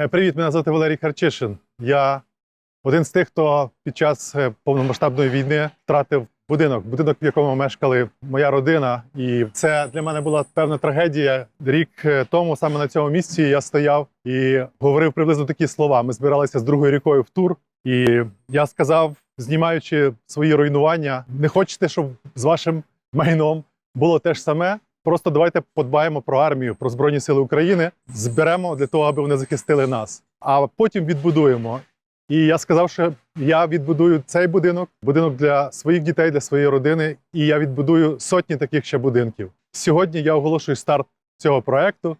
Е, Привіт, мене звати Валерій Харчишин. Я один з тих, хто під час е, повномасштабної війни втратив будинок, будинок, в якому мешкали моя родина. І це для мене була певна трагедія. Рік е, тому, саме на цьому місці, я стояв і говорив приблизно такі слова. Ми збиралися з другою рікою в тур, і я сказав, знімаючи свої руйнування, не хочете, щоб з вашим майном було те ж саме. Просто давайте подбаємо про армію, про збройні сили України, зберемо для того, аби вони захистили нас. А потім відбудуємо. І я сказав, що я відбудую цей будинок, будинок для своїх дітей, для своєї родини, і я відбудую сотні таких ще будинків. Сьогодні я оголошую старт цього проекту.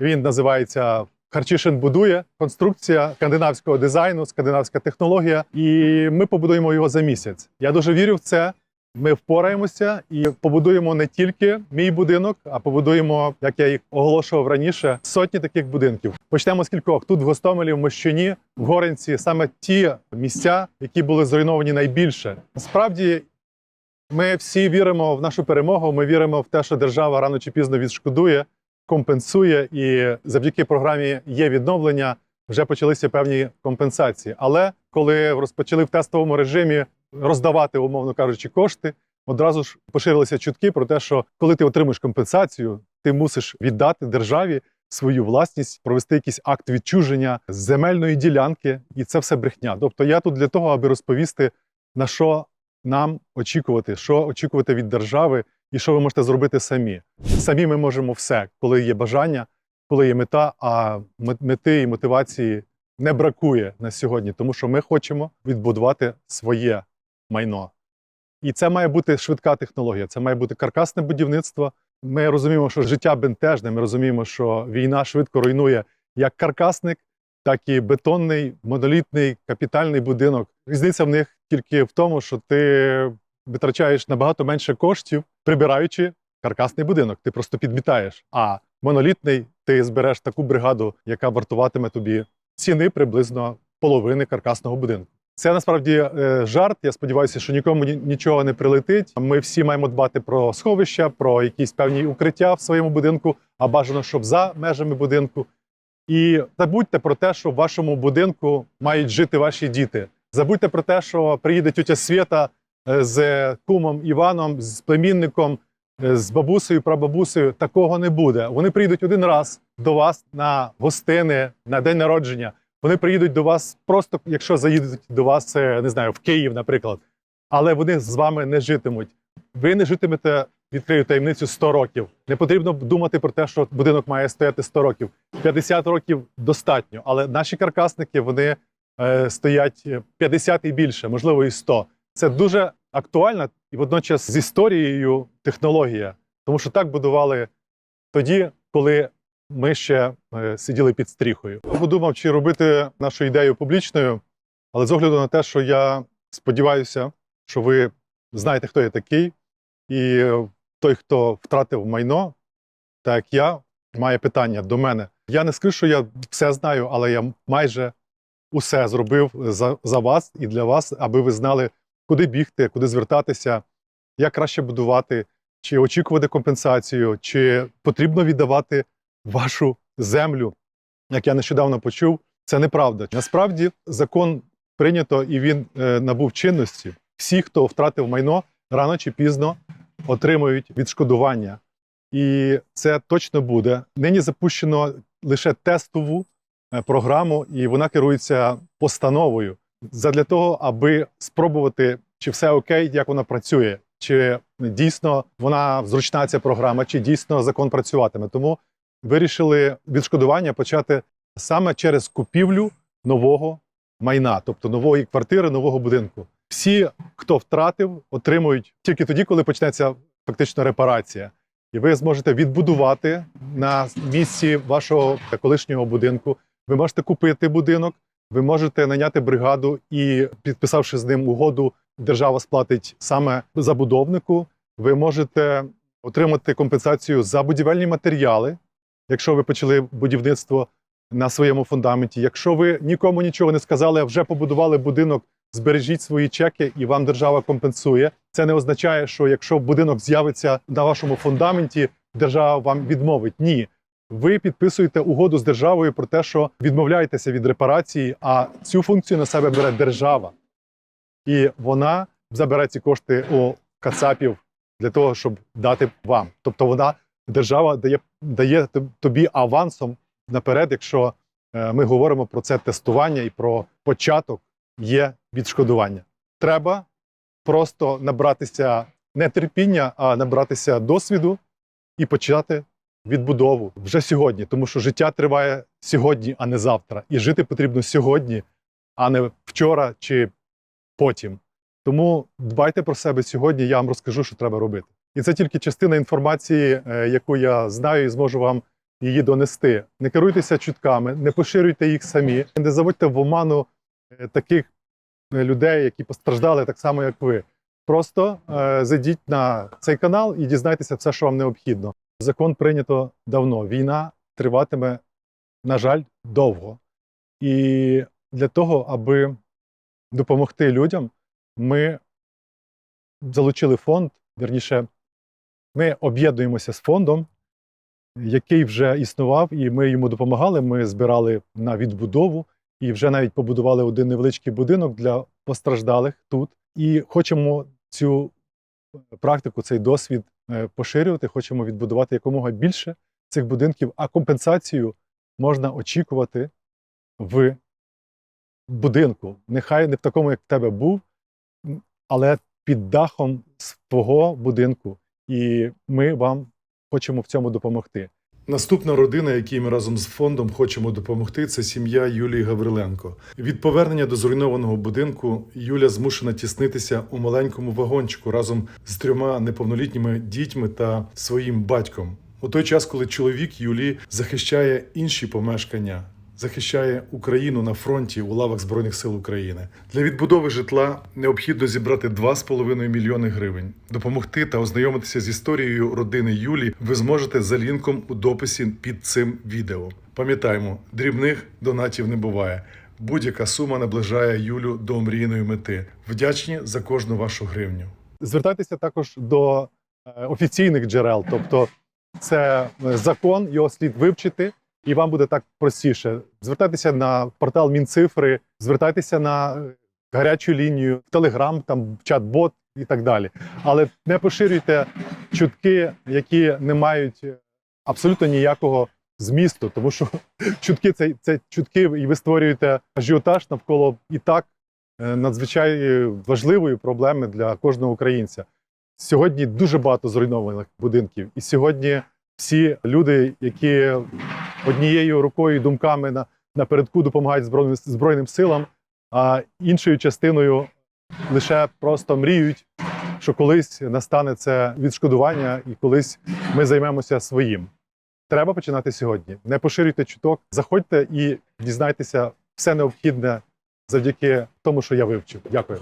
Він називається Харчишин будує конструкція скандинавського дизайну, скандинавська технологія. І ми побудуємо його за місяць. Я дуже вірю в це. Ми впораємося і побудуємо не тільки мій будинок, а побудуємо, як я їх оголошував раніше, сотні таких будинків. Почнемо з кількох тут в Гостомелі, в Мощуні, в Горенці, саме ті місця, які були зруйновані найбільше. Насправді, ми всі віримо в нашу перемогу. Ми віримо в те, що держава рано чи пізно відшкодує, компенсує, і завдяки програмі є відновлення. Вже почалися певні компенсації. Але коли розпочали в тестовому режимі роздавати, умовно кажучи, кошти, одразу ж поширилися чутки про те, що коли ти отримуєш компенсацію, ти мусиш віддати державі свою власність, провести якийсь акт відчуження земельної ділянки, і це все брехня. Тобто я тут для того, аби розповісти, на що нам очікувати, що очікувати від держави, і що ви можете зробити самі. Самі ми можемо все, коли є бажання, коли є мета, а мети і мотивації не бракує на сьогодні, тому що ми хочемо відбудувати своє майно. І це має бути швидка технологія, це має бути каркасне будівництво. Ми розуміємо, що життя бентежне. Ми розуміємо, що війна швидко руйнує як каркасник, так і бетонний, монолітний, капітальний будинок. Різниця в них тільки в тому, що ти витрачаєш набагато менше коштів, прибираючи каркасний будинок. Ти просто підмітаєш. А монолітний ти збереш таку бригаду, яка вартуватиме тобі ціни приблизно половини каркасного будинку. Це насправді е, жарт. Я сподіваюся, що нікому нічого не прилетить. Ми всі маємо дбати про сховища, про якісь певні укриття в своєму будинку, а бажано, щоб за межами будинку. І забудьте про те, що в вашому будинку мають жити ваші діти. Забудьте про те, що приїде тютя Свята е, з кумом Іваном, з племінником, е, з бабусею, прабабусею. Такого не буде. Вони прийдуть один раз до вас на гостини, на день народження. Вони приїдуть до вас просто, якщо заїдуть до вас, е, не знаю, в Київ, наприклад. Але вони з вами не житимуть. Ви не житимете, відкрию таємницю 100 років. Не потрібно думати про те, що будинок має стояти 100 років. 50 років достатньо. Але наші каркасники вони е, стоять 50 і більше, можливо, і 100. Це дуже актуальна і водночас з історією технологія, тому що так будували тоді, коли ми ще е, сиділи під стріхою. Подумав, чи робити нашу ідею публічною, але з огляду на те, що я сподіваюся, що ви знаєте, хто я такий, і той, хто втратив майно, так як я, має питання до мене. Я не скажу, що я все знаю, але я майже усе зробив за, за вас і для вас, аби ви знали, куди бігти, куди звертатися, як краще будувати, чи очікувати компенсацію, чи потрібно віддавати вашу землю. Як я нещодавно почув, це неправда. Насправді закон прийнято і він е, набув чинності. Всі, хто втратив майно, рано чи пізно отримують відшкодування. І це точно буде. Нині запущено лише тестову е, програму, і вона керується постановою задля того, аби спробувати, чи все окей, як вона працює, чи дійсно вона зручна ця програма, чи дійсно закон працюватиме. Тому вирішили відшкодування почати саме через купівлю нового майна, тобто нової квартири, нового будинку. Всі, хто втратив, отримують тільки тоді, коли почнеться фактично репарація. І ви зможете відбудувати на місці вашого колишнього будинку. Ви можете купити будинок, ви можете наняти бригаду і, підписавши з ним угоду, держава сплатить саме забудовнику. Ви можете отримати компенсацію за будівельні матеріали, якщо ви почали будівництво на своєму фундаменті. Якщо ви нікому нічого не сказали, а вже побудували будинок, збережіть свої чеки, і вам держава компенсує. Це не означає, що якщо будинок з'явиться на вашому фундаменті, держава вам відмовить. Ні. ви підписуєте угоду з державою про те, що відмовляєтеся від репарації, а цю функцію на себе бере держава. І вона забере ці кошти у кацапів для того, щоб дати вам. Тобто вона держава дає, дає тобі авансом наперед, якщо е, ми говоримо про це тестування і про початок є відшкодування. Треба просто набратися не терпіння, а набратися досвіду і почати відбудову вже сьогодні, тому що життя триває сьогодні, а не завтра. І жити потрібно сьогодні, а не вчора чи потім. Тому дбайте про себе сьогодні, я вам розкажу, що треба робити. І це тільки частина інформації, е, яку я знаю і зможу вам її донести. Не керуйтеся чутками, не поширюйте їх самі, не заводьте в оману е, таких е, людей, які постраждали так само, як ви. Просто зайдіть на цей канал і дізнайтеся все, що вам необхідно. Закон прийнято давно. Війна триватиме, на жаль, довго. І для того, аби допомогти людям, ми залучили фонд. Вірніше, ми об'єднуємося з фондом, який вже існував, і ми йому допомагали. Ми збирали на відбудову і вже навіть побудували один невеличкий будинок для постраждалих тут. І хочемо цю практику, цей досвід е, поширювати. Хочемо відбудувати якомога більше цих будинків, а компенсацію можна очікувати в будинку. Нехай не в такому, як в тебе був, але під дахом свого будинку. І ми вам хочемо в цьому допомогти. Наступна родина, якій ми разом з фондом хочемо допомогти, це сім'я Юлії Гавриленко. Від повернення до зруйнованого будинку Юля змушена тіснитися у маленькому вагончику разом з трьома неповнолітніми дітьми та своїм батьком. У той час, коли чоловік Юлії захищає інші помешкання, захищає Україну на фронті у лавах Збройних сил України. Для відбудови житла необхідно зібрати 2,5 мільйони гривень. Допомогти та ознайомитися з історією родини Юлі ви зможете за лінком у дописі під цим відео. Пам'ятаємо, дрібних донатів не буває. Будь-яка сума наближає Юлю до омрійної мети. Вдячні за кожну вашу гривню. Звертайтеся також до е, офіційних джерел, тобто це закон, його слід вивчити, і вам буде так простіше. Звертайтеся на портал Мінцифри, звертайтеся на е, гарячу лінію, в Телеграм, там чат-бот і так далі. Але не поширюйте чутки, які не мають е, абсолютно ніякого змісту, тому що чутки це, це чутки, і ви створюєте ажіотаж навколо і так е, надзвичай важливої проблеми для кожного українця. Сьогодні дуже багато зруйнованих будинків, і сьогодні всі люди, які однією рукою думками на, напередку допомагають збройним, збройним силам, а іншою частиною лише просто мріють, що колись настане це відшкодування, і колись ми займемося своїм. Треба починати сьогодні. Не поширюйте чуток, заходьте і дізнайтеся все необхідне завдяки тому, що я вивчив. Дякую.